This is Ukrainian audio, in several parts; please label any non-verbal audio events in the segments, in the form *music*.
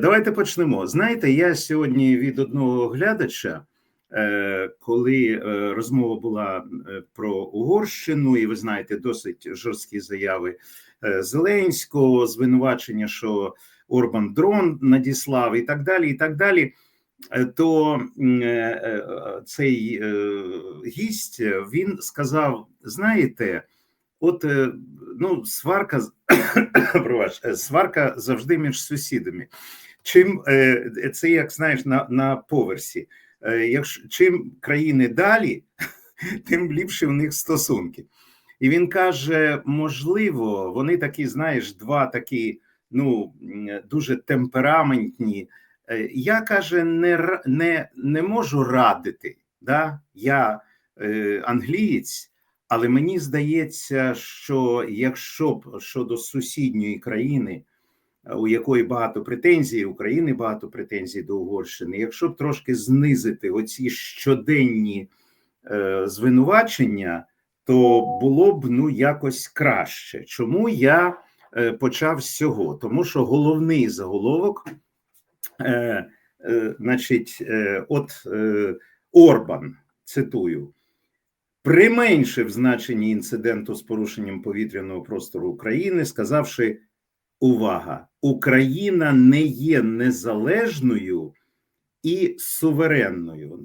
Давайте почнемо. Знаєте, я сьогодні від одного глядача, е, коли е, розмова була е, про Угорщину, і ви знаєте, досить жорсткі заяви Зеленського, звинувачення, що Орбан дрон надіслав, і так далі. І так далі. То цей гість він сказав: знаєте, от ну, сварка *coughs* сварка завжди між сусідами. Чим е, це як знаєш на, на поверсі? Е, Якщо чим країни далі, *laughs* тим ліпше в них стосунки. І він каже: можливо, вони такі, знаєш, два такі, ну дуже темпераментні. Е, Я каже, не, не, не можу радити. Да? Я е, англієць, але мені здається, що якщо б щодо сусідньої країни, у якої багато претензій, України багато претензій до Угорщини, якщо б трошки знизити оці щоденні е, звинувачення, то було б ну якось краще. Чому я е, почав з цього? Тому що головний заголовок, е, е, значить, е, от е, Орбан, цитую. Применшив значення інциденту з порушенням повітряного простору України, сказавши: увага, Україна не є незалежною і суверенною.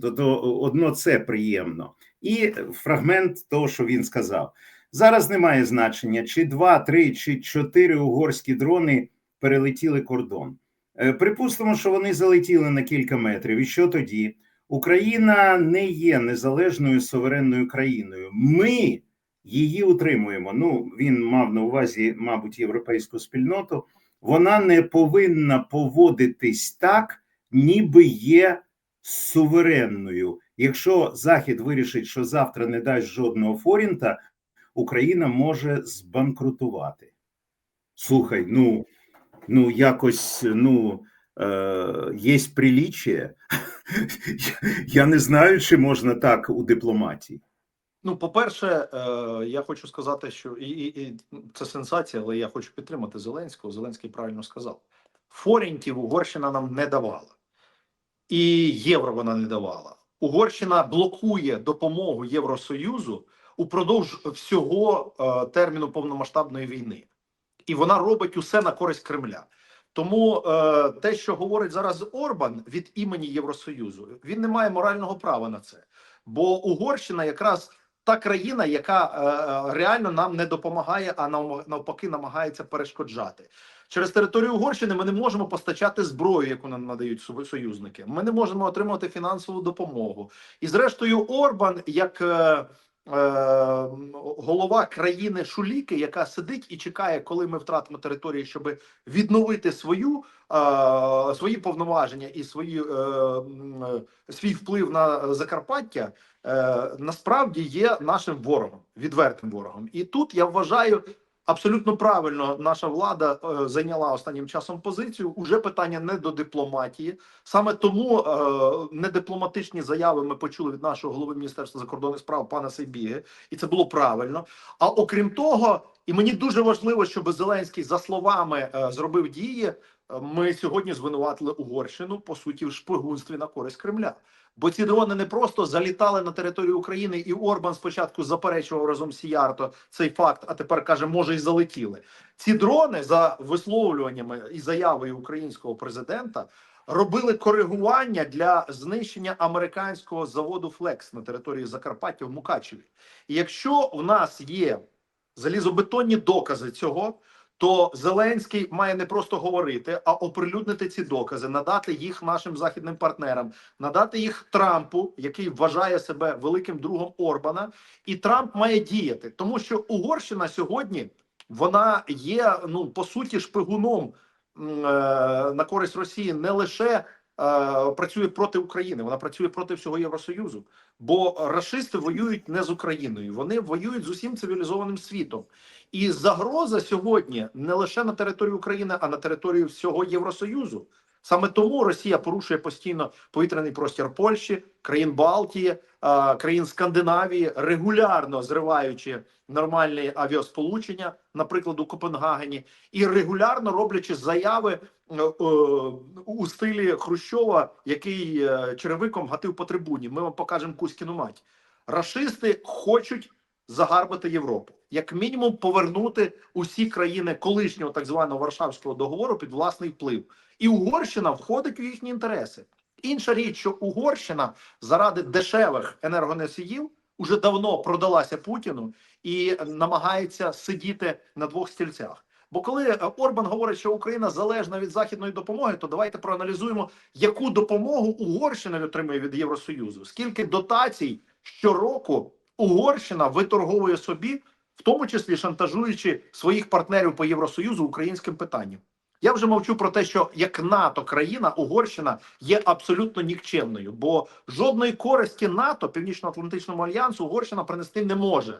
Одно це приємно. І фрагмент того, що він сказав. Зараз немає значення, чи два, три, чи чотири угорські дрони перелетіли кордон. Е, Припустимо, що вони залетіли на кілька метрів. І що тоді? Україна не є незалежною суверенною країною. Ми її утримуємо. Ну, він мав на увазі, мабуть, європейську спільноту. Вона не повинна поводитись так, ніби є суверенною. Якщо Захід вирішить, що завтра не дасть жодного форінта, Україна може збанкрутувати. Слухай, ну, ну якось ну, е, є приліччя. *laughs* Я не знаю, чи можна так у дипломатії. Ну, по-перше, е, я хочу сказати, що і, і, і це сенсація, але я хочу підтримати Зеленського. Зеленський правильно сказав: форінтів Угорщина нам не давала, і євро вона не давала. Угорщина блокує допомогу Євросоюзу упродовж всього е, терміну повномасштабної війни, і вона робить усе на користь Кремля. Тому е, те, що говорить зараз Орбан від імені Євросоюзу, він не має морального права на це. Бо Угорщина якраз та країна, яка е, реально нам не допомагає, а нав- навпаки намагається перешкоджати. Через територію Угорщини ми не можемо постачати зброю, яку нам надають союзники. Ми не можемо отримувати фінансову допомогу. І зрештою, Орбан, як е, е, голова країни Шуліки, яка сидить і чекає, коли ми втратимо територію, щоб відновити свою е, свої повноваження і свої е, е, свій вплив на Закарпаття, е, насправді є нашим ворогом, відвертим ворогом. І тут я вважаю. Абсолютно правильно наша влада е, зайняла останнім часом позицію. Уже питання не до дипломатії. Саме тому е, недипломатичні заяви ми почули від нашого голови міністерства закордонних справ пана Сейбіги, і це було правильно. А окрім того, і мені дуже важливо, щоб Зеленський за словами е, зробив дії. Е, Ми сьогодні звинуватили Угорщину по суті в шпигунстві на користь Кремля. Бо ці дрони не просто залітали на територію України, і Орбан спочатку заперечував разом з Сіярто цей факт, а тепер каже, може, і залетіли. Ці дрони за висловлюваннями і заявою українського президента робили коригування для знищення американського заводу Флекс на території Закарпаття в Мукачеві. І якщо в нас є залізобетонні докази цього. То Зеленський має не просто говорити, а оприлюднити ці докази, надати їх нашим західним партнерам, надати їх Трампу, який вважає себе великим другом Орбана, і Трамп має діяти, тому що Угорщина сьогодні вона є ну по суті шпигуном е, на користь Росії не лише працює проти України, вона працює проти всього Євросоюзу. Бо рашисти воюють не з Україною, вони воюють з усім цивілізованим світом. І загроза сьогодні не лише на території України, а на території всього Євросоюзу. Саме тому Росія порушує постійно повітряний простір Польщі, країн Балтії, країн Скандинавії, регулярно зриваючи нормальні авіасполучення, наприклад, у Копенгагені, і регулярно роблячи заяви е, у стилі Хрущова, який е, черевиком гатив по трибуні. Ми вам покажемо Кузькіну мать. Рашисти хочуть загарбати Європу, як мінімум, повернути усі країни колишнього так званого Варшавського договору під власний вплив. І Угорщина входить у їхні інтереси. Інша річ, що Угорщина заради дешевих енергоносіїв уже давно продалася Путіну і намагається сидіти на двох стільцях. Бо коли е, Орбан говорить, що Україна залежна від західної допомоги, то давайте проаналізуємо, яку допомогу Угорщина отримує від Євросоюзу. Скільки дотацій щороку Угорщина виторговує собі, в тому числі шантажуючи своїх партнерів по Євросоюзу українським питанням. Я вже мовчу про те, що як НАТО країна Угорщина є абсолютно нікчемною, бо жодної користі НАТО Північно-Атлантичному альянсу Угорщина принести не може,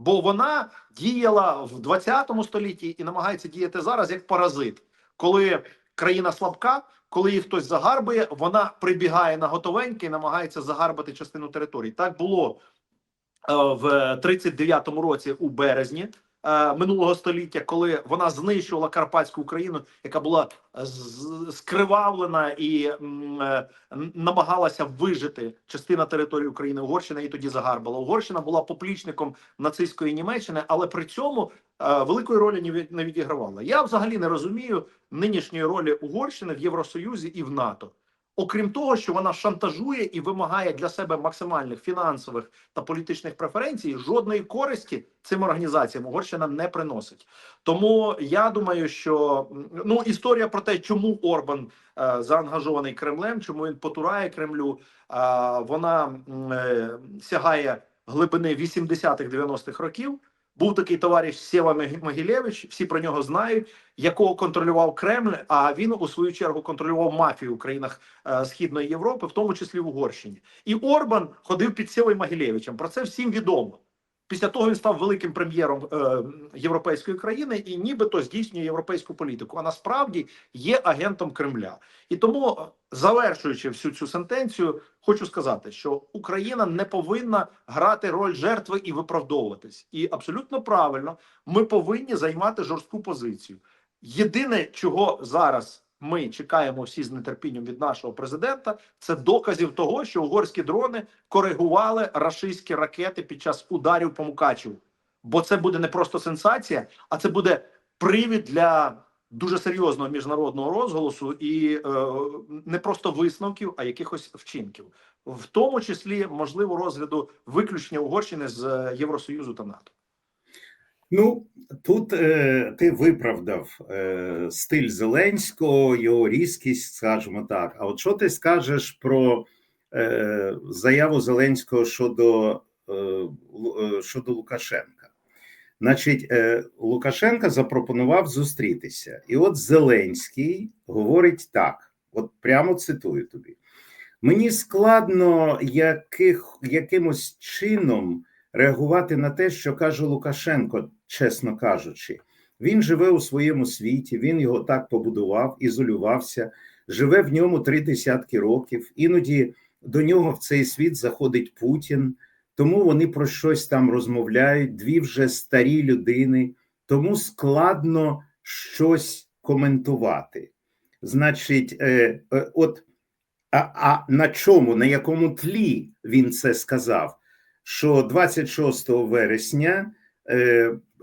бо вона діяла в 20 столітті і намагається діяти зараз як паразит, коли країна слабка, коли її хтось загарбує, вона прибігає на готовеньке і намагається загарбати частину території. Так було е, в 39-му році у березні минулого століття, коли вона знищувала Карпатську Україну, яка була скривавлена і е, намагалася вижити частина території України. Угорщина її тоді загарбала. Угорщина була поплічником нацистської Німеччини, але при цьому е, великої ролі не відігравала. Я взагалі не розумію нинішньої ролі Угорщини в Євросоюзі і в НАТО. Окрім того, що вона шантажує і вимагає для себе максимальних фінансових та політичних преференцій, жодної користі цим організаціям Угорщина не приносить. Тому я думаю, що ну історія про те, чому Орбан е, заангажований Кремлем, чому він потурає Кремлю, е, вона е, сягає глибини 80-х 90-х років. Був такий товариш Сєва Могилєвич, всі про нього знають, якого контролював Кремль. А він у свою чергу контролював мафію в країнах е, Східної Європи, в тому числі в Угорщині. І Орбан ходив під Сєвою Могилєвичем. Про це всім відомо. Після того він став великим прем'єром е, європейської країни і нібито здійснює європейську політику. А насправді є агентом Кремля. І тому, е, завершуючи всю цю сентенцію, хочу сказати, що Україна не повинна грати роль жертви і виправдовуватись. І абсолютно правильно, ми повинні займати жорстку позицію. Єдине, чого зараз ми чекаємо всі з нетерпінням від нашого президента, це доказів того, що угорські дрони коригували рашистські ракети під час ударів по Мукачеву. Бо це буде не просто сенсація, а це буде привід для дуже серйозного міжнародного розголосу і е, не просто висновків, а якихось вчинків, в тому числі можливо розгляду виключення Угорщини з е, Євросоюзу та НАТО. Ну, тут е, ти виправдав е, стиль Зеленського, його різкість, скажімо так. А от що ти скажеш про е, заяву Зеленського щодо, е, е, щодо Лукашенка? Значить, е, Лукашенка запропонував зустрітися, і от Зеленський говорить так: от прямо цитую тобі. Мені складно яких, якимось чином реагувати на те, що каже Лукашенко, чесно кажучи. Він живе у своєму світі, він його так побудував, ізолювався, живе в ньому три десятки років. Іноді до нього в цей світ заходить Путін, тому вони про щось там розмовляють. Дві вже старі людини, тому складно щось коментувати. Значить, е, е, от а, а на чому, на якому тлі він це сказав? Що 26 вересня е,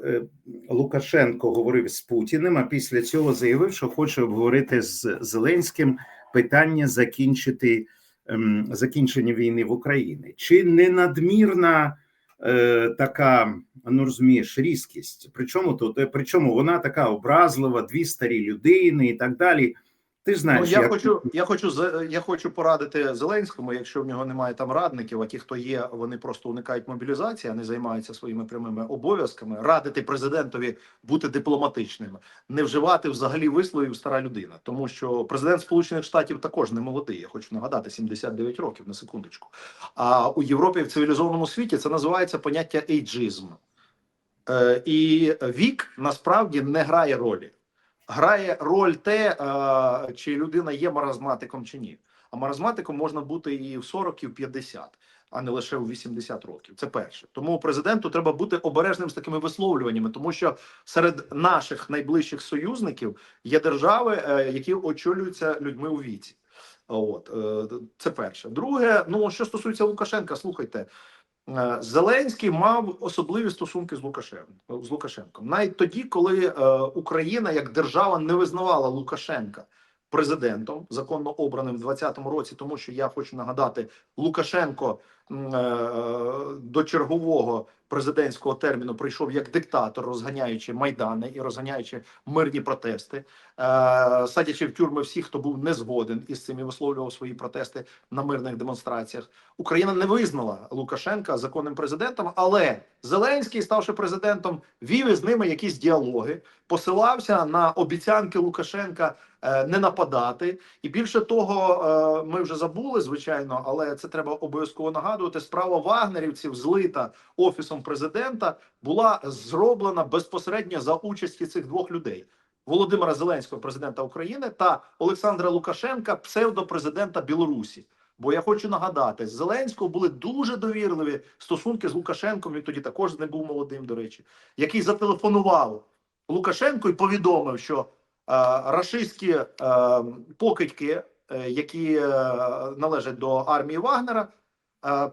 е, Лукашенко говорив з Путіним, а після цього заявив, що хоче обговорити з Зеленським питання закінчити ем, закінчення війни в Україні. Чи не надмірна е, така, ну розумієш, різкість? Причому тут, причому вона така образлива, дві старі людини і так далі. Ти ж знаєш, Ну, я як- хочу, я хочу я хочу порадити Зеленському, якщо в нього немає там радників, а ті, хто є, вони просто уникають мобілізації, а не займаються своїми прямими обов'язками. Радити президентові бути дипломатичними, не вживати взагалі висловів стара людина, тому що президент Сполучених Штатів також не молодий. Я хочу нагадати 79 років на секундочку. А у Європі в цивілізованому світі це називається поняття ейджизм. Е, і вік насправді не грає ролі. Грає роль те, е, чи людина є маразматиком чи ні. А маразматиком можна бути і в 40, і в 50, а не лише у 80 років. Це перше. Тому президенту треба бути обережним з такими висловлюваннями, тому що серед наших найближчих союзників є держави, е, які очолюються людьми у віці. От е, це перше. Друге, ну що стосується Лукашенка, слухайте. Е, Зеленський мав особливі стосунки з Лукашенком з Лукашенком, навіть тоді, коли е, Україна як держава не визнавала Лукашенка президентом законно обраним в 2020 році, тому що я хочу нагадати, Лукашенко е, до чергового президентського терміну прийшов як диктатор, розганяючи майдани і розганяючи мирні протести, е, садячи в тюрми всіх, хто був не згоден із цим і висловлював свої протести на мирних демонстраціях. Україна не визнала Лукашенка законним президентом, але Зеленський, ставши президентом, вів із ними якісь діалоги, посилався на обіцянки Лукашенка е, не нападати. І більше того, е, ми вже забули, звичайно, але це треба обов'язково нагадувати. Справа вагнерівців, злита офісом президента, була зроблена безпосередньо за участі цих двох людей. Володимира Зеленського, президента України, та Олександра Лукашенка, псевдопрезидента Білорусі. Бо я хочу нагадати, з Зеленського були дуже довірливі стосунки з Лукашенком. Він тоді також не був молодим, до речі, який зателефонував Лукашенку і повідомив, що е, рашистські е, покидьки, е, які е, належать до армії Вагнера,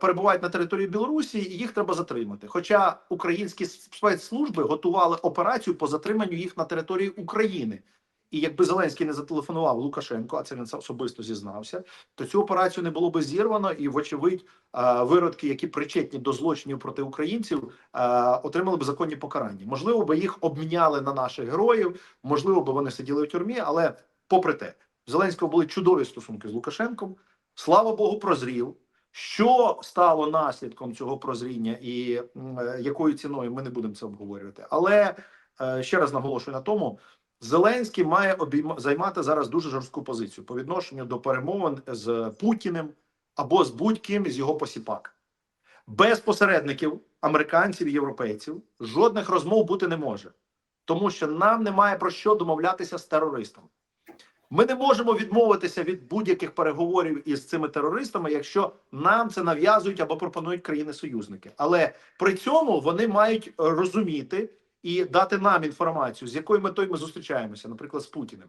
перебувають на території Білорусі, і їх треба затримати. Хоча українські спецслужби готували операцію по затриманню їх на території України. І якби Зеленський не зателефонував Лукашенко, а це він особисто зізнався, то цю операцію не було би зірвано, і, вочевидь, е, виродки, які причетні до злочинів проти українців, е, отримали б законні покарання. Можливо, би їх обміняли на наших героїв, можливо, би вони сиділи в тюрмі, але попри те, в Зеленського були чудові стосунки з Лукашенком. Слава Богу, прозрів. Що стало наслідком цього прозріння і е, якою ціною ми не будемо це обговорювати. Але е, ще раз наголошую на тому, Зеленський має обійма займати зараз дуже жорстку позицію по відношенню до перемовин з Путіним або з будь-ким з його посіпак. Без посередників, американців і європейців, жодних розмов бути не може, тому що нам немає про що домовлятися з терористами. Ми не можемо відмовитися від будь-яких переговорів із цими терористами, якщо нам це нав'язують або пропонують країни-союзники. Але при цьому вони мають розуміти і дати нам інформацію, з якою метою ми зустрічаємося, наприклад, з Путіним.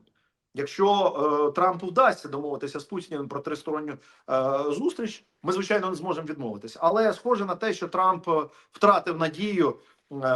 Якщо е, Трампу вдасться домовитися з Путіним про тристоронню е, зустріч, ми звичайно не зможемо відмовитися. Але схоже на те, що Трамп е, втратив надію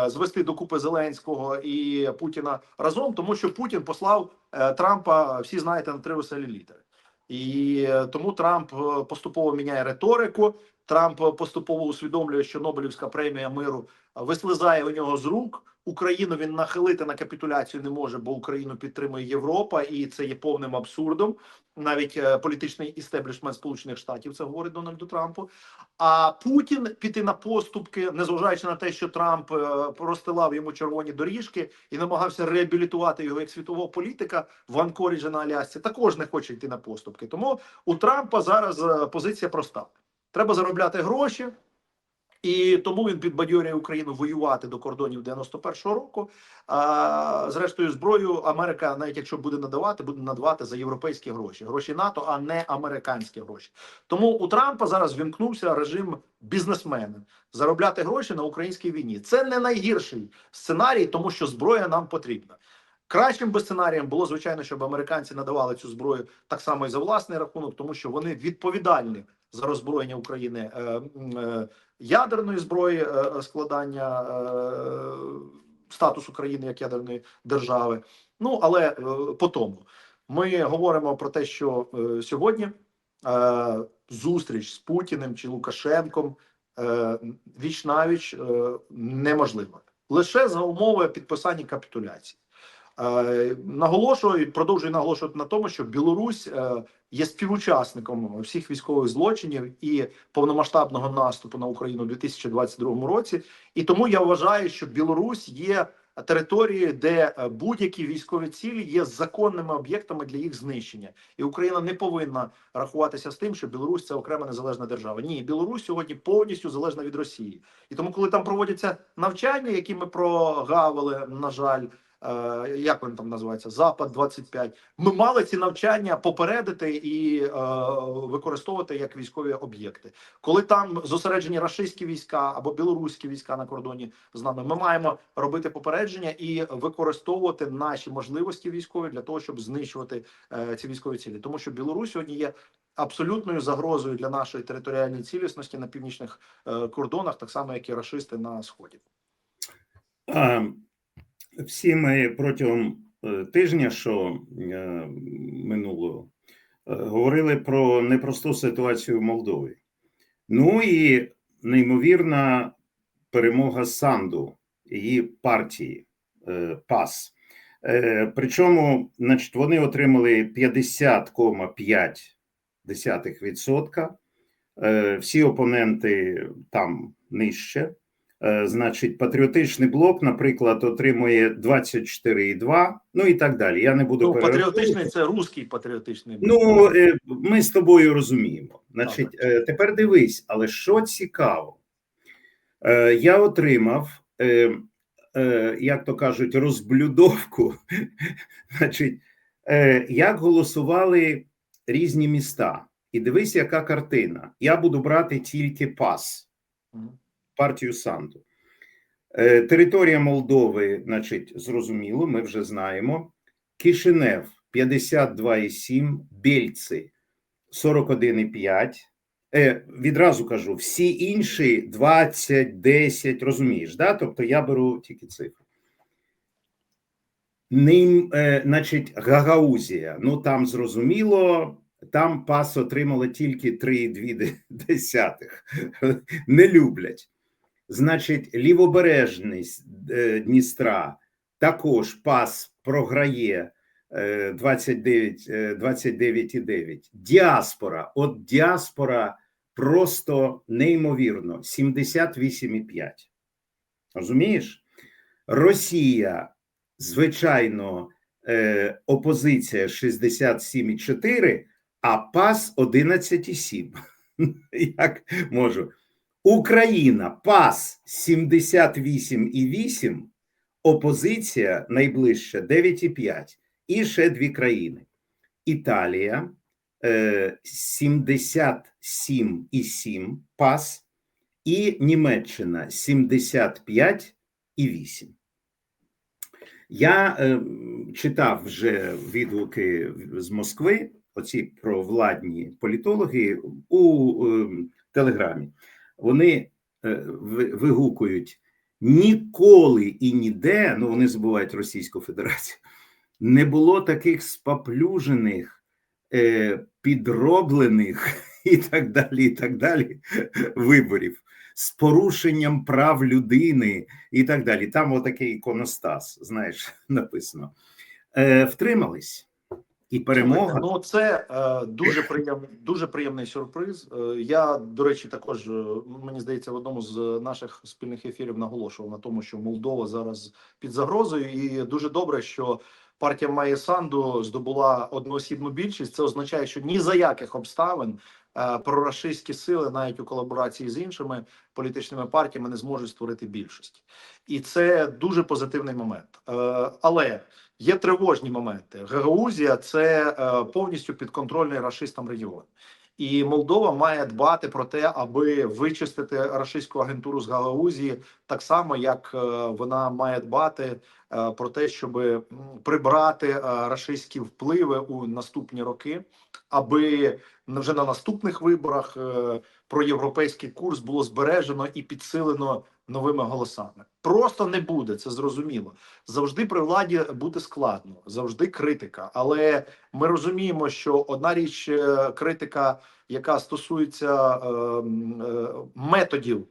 звести докупи Зеленського і Путіна разом, тому що Путін послав е, Трампа, всі знаєте, на три веселі літери. І е, тому Трамп е, поступово міняє риторику. Трамп е, поступово усвідомлює, що Нобелівська премія миру е, вислизає у нього з рук. Україну він нахилити на капітуляцію не може, бо Україну підтримує Європа, і це є повним абсурдом. Навіть е, політичний істеблішмент Сполучених Штатів це говорить Дональду Трампу. А Путін піти на поступки, незважаючи на те, що Трамп е, простилав йому червоні доріжки і намагався реабілітувати його як світового політика в Анкоріджі на Алясці, також не хоче йти на поступки. Тому у Трампа зараз е, позиція проста: треба заробляти гроші. І тому він підбадьорює Україну воювати до кордонів 91-го року. А зрештою, зброю Америка, навіть якщо буде надавати, буде надавати за європейські гроші, гроші НАТО, а не американські гроші. Тому у Трампа зараз вімкнувся режим бізнесмена заробляти гроші на українській війні. Це не найгірший сценарій, тому що зброя нам потрібна. Кращим би сценарієм було звичайно, щоб американці надавали цю зброю так само і за власний рахунок, тому що вони відповідальні за роззброєння України е, е, ядерної зброї, е, складання е, статусу країни як ядерної держави. Ну але по тому ми говоримо про те, що сьогодні зустріч з Путіним чи Лукашенком віч навіч е, неможлива лише за умови підписання капітуляції. Е, Наголошую і продовжую наголошувати на тому, що Білорусь е, є співучасником всіх військових злочинів і повномасштабного наступу на Україну у 2022 році. І тому я вважаю, що Білорусь є територією, де е, будь-які військові цілі є законними об'єктами для їх знищення, і Україна не повинна рахуватися з тим, що Білорусь це окрема незалежна держава. Ні, Білорусь сьогодні повністю залежна від Росії, і тому, коли там проводяться навчання, які ми прогавили, на жаль. Е, як він там називається, Запад 25 Ми мали ці навчання попередити і е, використовувати як військові об'єкти. Коли там зосереджені рашистські війська або білоруські війська на кордоні з нами, ми маємо робити попередження і використовувати наші можливості військові для того, щоб знищувати е, ці військові цілі, тому що Білорусь сьогодні є абсолютною загрозою для нашої територіальної цілісності на північних е, кордонах, так само як і рашисти на сході. Всі ми протягом е, тижня, що е, минулого, е, говорили про непросту ситуацію в Молдові. Ну і неймовірна перемога Санду, її партії ПАС. Причому, значить, вони отримали 50,5%. Е, Всі опоненти там нижче. Е, Значить, патріотичний блок, наприклад, отримує 24,2, ну і так далі. Я не буду Ну, патріотичний це руський патріотичний. блок. Ну, е, ми з тобою розуміємо. Значить, е, тепер дивись, але що цікаво, я отримав, як то кажуть, розблюдовку, *laughs* значить, як голосували різні міста. І дивись, яка картина. Я буду брати тільки пас. Партію Санду. Е, Територія Молдови, значить, зрозуміло, ми вже знаємо. Кишинев 52,7, Бельці 41,5. Е, відразу кажу, всі інші 20, 10, розумієш, да? Тобто я беру тільки цифри. Ним, е, значить, Гагаузія, ну там зрозуміло, там пас отримало тільки 3,2. *laughs* Не люблять. Значить, лівобережність е, Дністра також пас програє е, 29, е, 29,9. Діаспора, от діаспора просто неймовірно 78,5. Розумієш? Росія, звичайно, е, опозиція 67,4, а пас 11,7. *laughs* Як можу? Україна пас 78,8, опозиція найближча 9,5 і ще дві країни. Італія е, 77,7 пас і Німеччина 75,8. Я е, читав вже відгуки з Москви, оці провладні політологи у е, Телеграмі. Вони е, вигукують ніколи і ніде, ну вони забувають Російську Федерацію, не було таких споплюжених, е, підроблених і так далі, і так далі виборів з порушенням прав людини і так далі. Там отакий іконостас, знаєш, *laughs* написано. Е, втримались. І перемога. Ну це е, дуже приємний, дуже приємний сюрприз. Е, я, до речі, також е, мені здається, в одному з наших спільних ефірів наголошував на тому, що Молдова зараз під загрозою, і дуже добре, що партія Має Санду здобула одноосібну більшість. Це означає, що ні за яких обставин прорашистські сили, навіть у колаборації з іншими політичними партіями, не зможуть створити більшість, і це дуже позитивний момент. Е, але Є тривожні моменти. Гагаузія це е, повністю підконтрольний рашистам регіон. І Молдова має дбати про те, аби вичистити рашистську агентуру з Галаузії, так само як е, вона має дбати е, про те, щоб прибрати е, рашистські впливи у наступні роки, аби вже на наступних виборах про проєвропейський курс було збережено і підсилено новими голосами. Просто не буде це зрозуміло. Завжди при владі бути складно, завжди критика. Але ми розуміємо, що одна річ е, критика, яка стосується е, е, методів,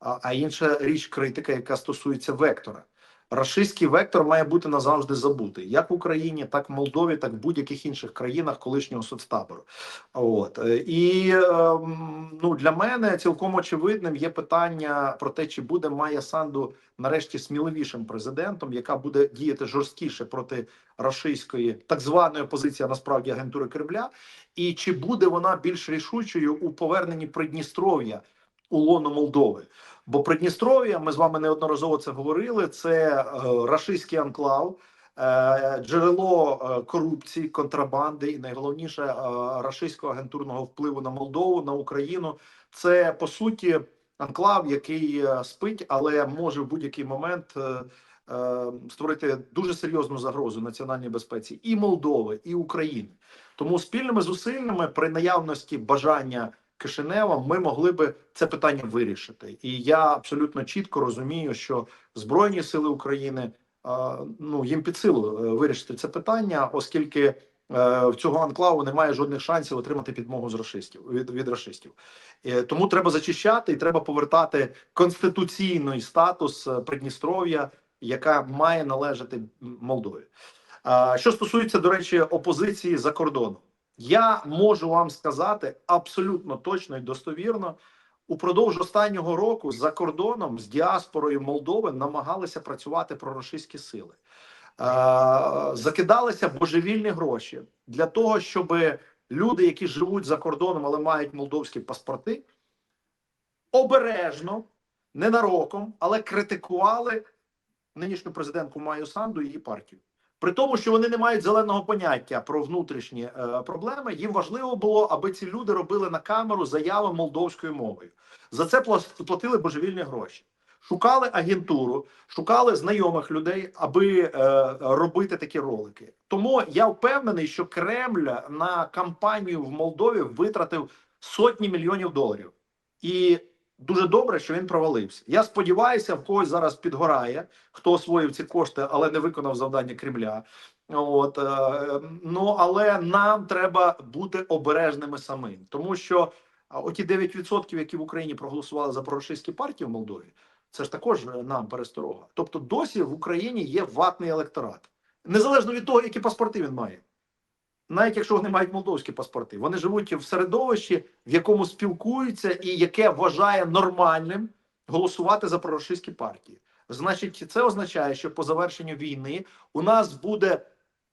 а інша річ критика, яка стосується вектора. Рашистський вектор має бути назавжди забутий, як в Україні, так в Молдові, так в будь-яких інших країнах колишнього соцтабору. От е, і ем, ну для мене цілком очевидним є питання про те, чи буде Майя Санду нарешті сміливішим президентом, яка буде діяти жорсткіше проти рашистської так званої опозиції, а насправді агентури Кремля, і чи буде вона більш рішучою у поверненні Придністров'я у лоно Молдови? Бо Придністров'я, ми з вами неодноразово це говорили. Це е, рашистський анклав, е, джерело е, корупції, контрабанди і найголовніше рашистського агентурного впливу на Молдову на Україну. Це по суті анклав, який спить, але може в будь-який момент. Створити дуже серйозну загрозу національній безпеці і Молдови, і України. Тому спільними зусиллями при наявності бажання Кишинева ми могли би це питання вирішити. І я абсолютно чітко розумію, що Збройні сили України ну їм під силу е, вирішити це питання, оскільки е, в цього анклаву немає жодних шансів отримати підмогу з рашистів від, від рашистів. Е, Тому треба зачищати і треба повертати конституційний статус Придністров'я, яка має належати Молдові. Що стосується, до речі, опозиції за кордоном, я можу вам сказати абсолютно точно і достовірно. Упродовж останнього року за кордоном з діаспорою Молдови намагалися працювати проросійські сили, Е, закидалися божевільні гроші для того, щоб люди, які живуть за кордоном, але мають молдовські паспорти, обережно, ненароком, але критикували нинішню президентку Маю Санду і її партію. При тому, що вони не мають зеленого поняття про внутрішні е, проблеми, їм важливо було, аби ці люди робили на камеру заяви молдовською мовою. За це платили божевільні гроші. Шукали агентуру, шукали знайомих людей, аби е, робити такі ролики. Тому я впевнений, що Кремль на кампанію в Молдові витратив сотні мільйонів доларів. І дуже добре, що він провалився. Я сподіваюся, в когось зараз підгорає, хто освоїв ці кошти, але не виконав завдання Кремля. От е, ну але нам треба бути обережними самим, тому що оті 9%, які в Україні проголосували за проросійські партії в Молдові, це ж також е, нам пересторога. Тобто, досі в Україні є ватний електорат, незалежно від того, які паспорти він має. Навіть якщо вони мають молдовські паспорти, вони живуть в середовищі, в якому спілкуються, і яке вважає нормальним голосувати за проросійські партії. Значить, це означає, що по завершенню війни у нас буде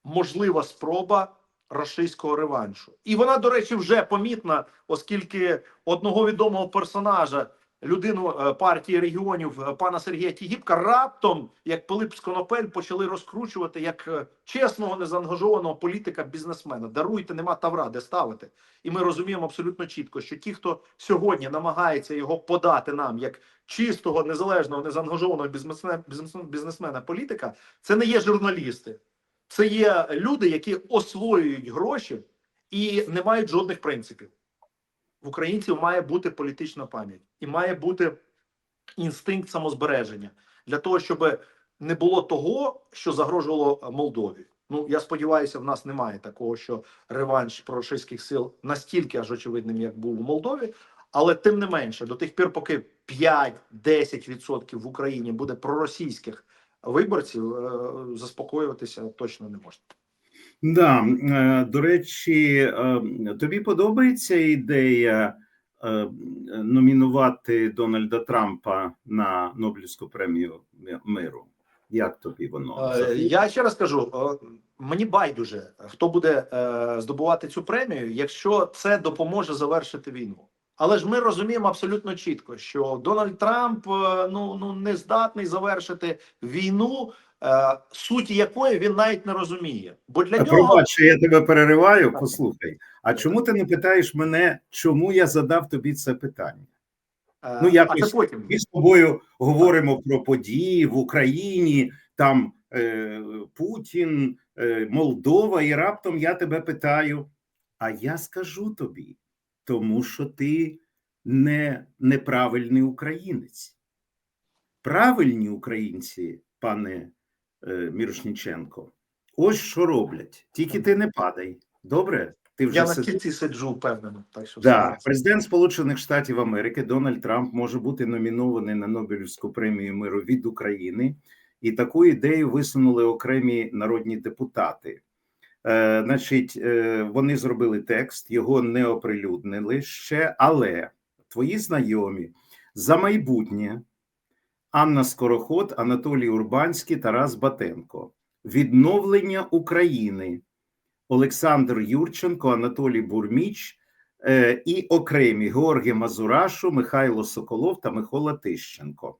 можлива спроба рашистського реваншу. І вона, до речі, вже помітна, оскільки одного відомого персонажа, людину е, партії регіонів е, пана Сергія Тігіпка, раптом, як Пилип Сконопель, почали розкручувати як е, чесного, незаангажованого політика бізнесмена. Даруйте, нема тавра, де ставити. І ми розуміємо абсолютно чітко, що ті, хто сьогодні намагається його подати нам як чистого, незалежного, незаангажованого бізнесмена, політика, це не є журналісти. Це є люди, які освоюють гроші і не мають жодних принципів. В українців має бути політична пам'ять і має бути інстинкт самозбереження для того, щоб не було того, що загрожувало Молдові. Ну я сподіваюся, в нас немає такого, що реванш проросійських сил настільки аж очевидним, як був у Молдові. Але тим не менше, до тих пір, поки 5-10% в Україні буде проросійських виборців, е, заспокоюватися точно не можна. Да, е, до речі, е, тобі подобається ідея е, номінувати Дональда Трампа на Нобелівську премію миру? Як тобі воно? Я ще раз кажу: мені байдуже, хто буде здобувати цю премію, якщо це допоможе завершити війну. Але ж ми розуміємо абсолютно чітко, що Дональд Трамп ну ну не здатний завершити війну, суті якої він навіть не розуміє. Бо для нього Пробач, я тебе перериваю. Послухай, а чому ти не питаєш мене, чому я задав тобі це питання? е, ну, якось потім Ми з тобою говоримо про події в Україні, там е, Путін, е, Молдова, і раптом я тебе питаю. А я скажу тобі, тому що ти не неправильний українець. Правильні українці, пане е, Мірошніченко, ось що роблять. Тільки ти не падай. Добре? Ти вже я на сидиш. кільці сиджу впевнено. Так що Да, президент Сполучених Штатів Америки Дональд Трамп може бути номінований на Нобелівську премію миру від України, і таку ідею висунули окремі народні депутати. Е, значить, е, вони зробили текст, його не оприлюднили ще, але твої знайомі за майбутнє Анна Скороход, Анатолій Урбанський, Тарас Батенко, відновлення України. Олександр Юрченко, Анатолій Бурміч е, і окремі Георгій Мазурашу, Михайло Соколов та Микола Тищенко.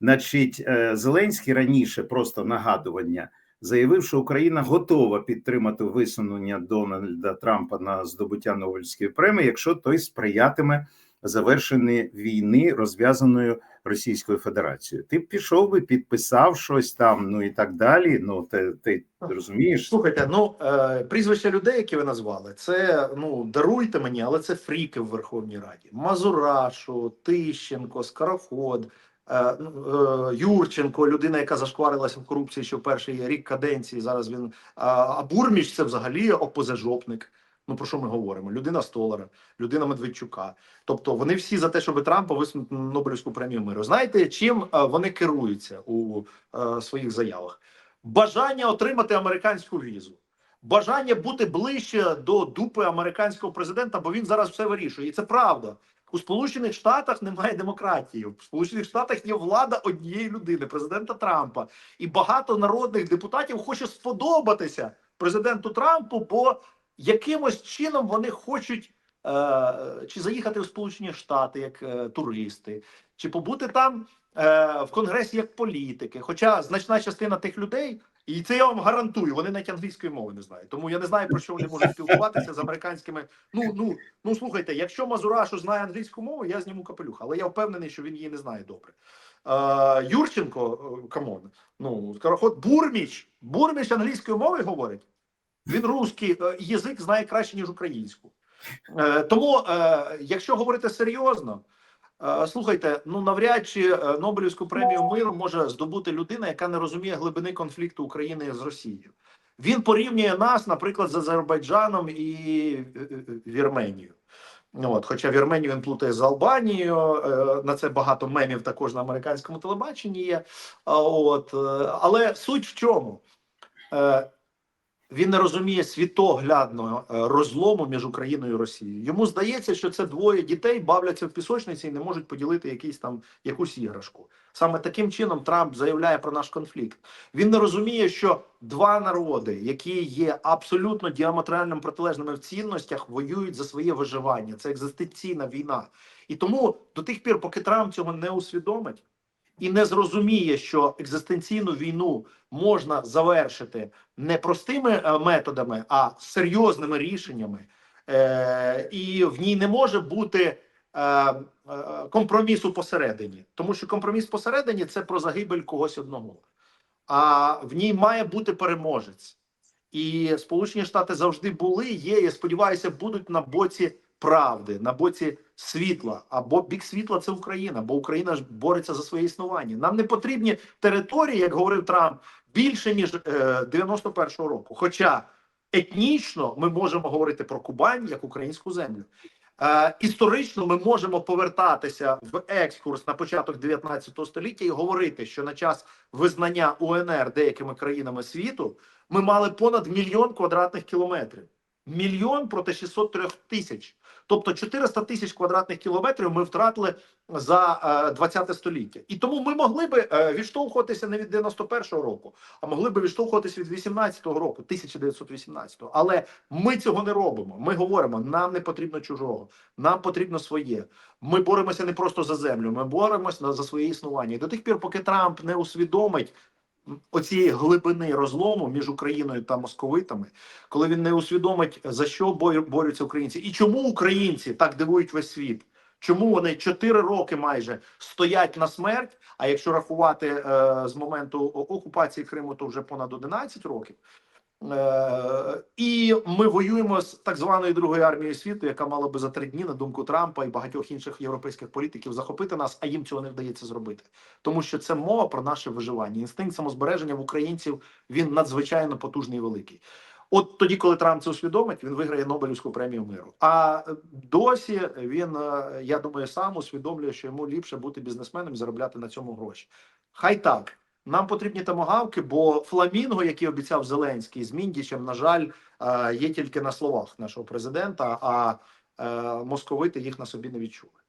Значить, е, Зеленський раніше просто нагадування заявив, що Україна готова підтримати висунення Дональда Трампа на здобуття Нобелівської премії, якщо той сприятиме завершенні війни, розв'язаною Російською Федерацією. Ти пішов би, підписав щось там, ну і так далі. Ну ти, ти розумієш? Слухайте, ну е, прізвища людей, які ви назвали, це ну даруйте мені, але це фріки в Верховній Раді. Мазурашу, Тищенко, Скороход, Юрченко, людина, яка зашкварилася в корупції в перший рік каденції. Зараз він а, Бурміч це взагалі опозежопник. Ну про що ми говоримо? Людина Столара, людина Медведчука. Тобто вони всі за те, щоб Трампа висунути на Нобелівську премію миру. Знаєте, чим е, вони керуються у е, своїх заявах? Бажання отримати американську візу, бажання бути ближче до дупи американського президента, бо він зараз все вирішує. І це правда. У Сполучених Штатах немає демократії. У Сполучених Штатах є влада однієї людини, президента Трампа. І багато народних депутатів хоче сподобатися президенту Трампу, бо якимось чином вони хочуть е, чи заїхати в Сполучені Штати як е, туристи, чи побути там е, в Конгресі як політики. Хоча значна частина тих людей, і це я вам гарантую, вони навіть англійської мови не знають. Тому я не знаю про що вони можуть спілкуватися з американськими. Ну ну ну слухайте, якщо Мазурашу знає англійську мову, я зніму капелюх, але я впевнений, що він її не знає добре. Е, Юрченко, е, камон, ну скороход Бурміч, Бурміч англійською мовою говорить. Він русський е, язик знає краще ніж українську. Е, тому, е, якщо говорити серйозно, слухайте, ну навряд чи е, Нобелівську премію миру може здобути людина, яка не розуміє глибини конфлікту України з Росією. Він порівнює нас, наприклад, з Азербайджаном і е, е, Вірменією. От, хоча Вірменію він плутає з Албанією, е, на це багато мемів також на американському телебаченні є. От, е, але суть в чому? Він не розуміє світоглядного е, розлому між Україною і Росією. Йому здається, що це двоє дітей бавляться в пісочниці і не можуть поділити якийсь там якусь іграшку. Саме таким чином Трамп заявляє про наш конфлікт. Він не розуміє, що два народи, які є абсолютно діаметрально протилежними в цінностях, воюють за своє виживання. Це екзистенційна війна. І тому до тих пір, поки Трамп цього не усвідомить і не зрозуміє, що екзистенційну війну можна завершити не простими е, методами, а серйозними рішеннями, е, і в ній не може бути е, е, компромісу посередині, тому що компроміс посередині це про загибель когось одного, а в ній має бути переможець. І Сполучені Штати завжди були, є. Я сподіваюся, будуть на боці правди, на боці світла. Або бік світла це Україна, бо Україна ж бореться за своє існування. Нам не потрібні території, як говорив Трамп, більше ніж е, 91-го року. Хоча етнічно ми можемо говорити про Кубань як українську землю. Е, історично ми можемо повертатися в екскурс на початок 19 століття і говорити, що на час визнання УНР деякими країнами світу ми мали понад мільйон квадратних кілометрів. Мільйон проти 603 тисяч. Тобто 400 тисяч квадратних кілометрів ми втратили за е, 20 століття. І тому ми могли би е, відштовхуватися не від 91-го року, а могли би відштовхуватися від 18-го року, 1918-го. Але ми цього не робимо. Ми говоримо, нам не потрібно чужого, нам потрібно своє. Ми боремося не просто за землю, ми боремося за своє існування. І до тих пір, поки Трамп не усвідомить оцієї глибини розлому між Україною та московитами, коли він не усвідомить за що борються українці, і чому українці так дивують весь світ. Чому вони 4 роки майже стоять на смерть? А якщо рахувати е, з моменту окупації Криму, то вже понад 11 років. Е, і ми воюємо з так званою другою армією світу, яка мала би за три дні, на думку Трампа і багатьох інших європейських політиків, захопити нас, а їм цього не вдається зробити, тому що це мова про наше виживання. Інстинкт самозбереження в українців він надзвичайно потужний і великий. От тоді, коли Трамп це усвідомить, він виграє Нобелівську премію миру. А досі він, е, я думаю, сам усвідомлює, що йому ліпше бути бізнесменом і заробляти на цьому гроші. Хай так. Нам потрібні тамагавки, бо фламінго, який обіцяв Зеленський з Міндічем, на жаль, е, є тільки на словах нашого президента, а е, московити їх на собі не відчули.